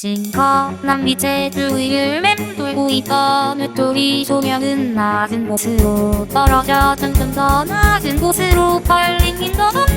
싱커난 빛의 주위를 맴돌고 있던 외톨이 소녀는 낮은 곳으로 떨어져. 점점 더 낮은 곳으로 걸린 인도선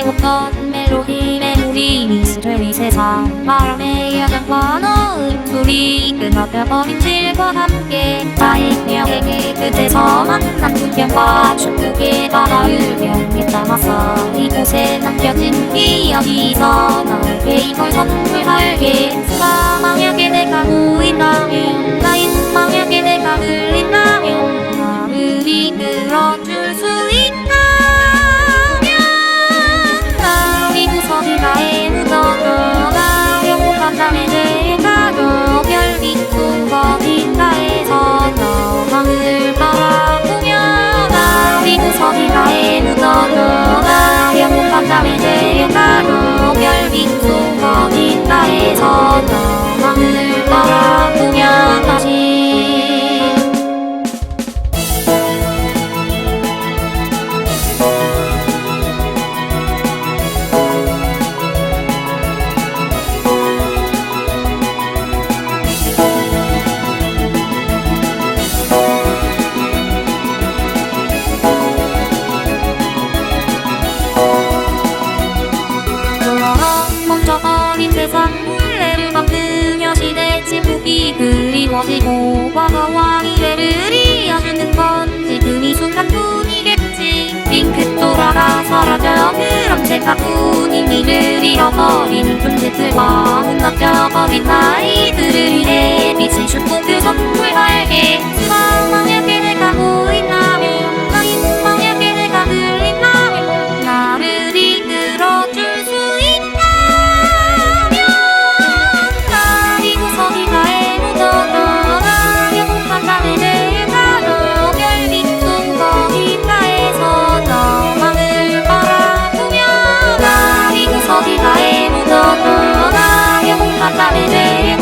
기도해왔던 멜로디 메모리 미스터리 세상 바람의 여정과 너의 소리 끊어져버린 질과 함께 나의 여행의 끝에서 만난 풍경과 축복의 바다를 병에 담아서 이곳에 남겨진 기억이서 너에게 이걸 선물할게 나 만약에 내가 보인다면 나인 만약에 내가 들린 쏟아진다에서 너만을 침묵이 그리워지고 과거와 미래를 이어주는 건 지금 이 순간뿐이겠지. 빙긋 돌아가 사라져 그런 생각뿐인 미를 잃어버린 존재들 holiday.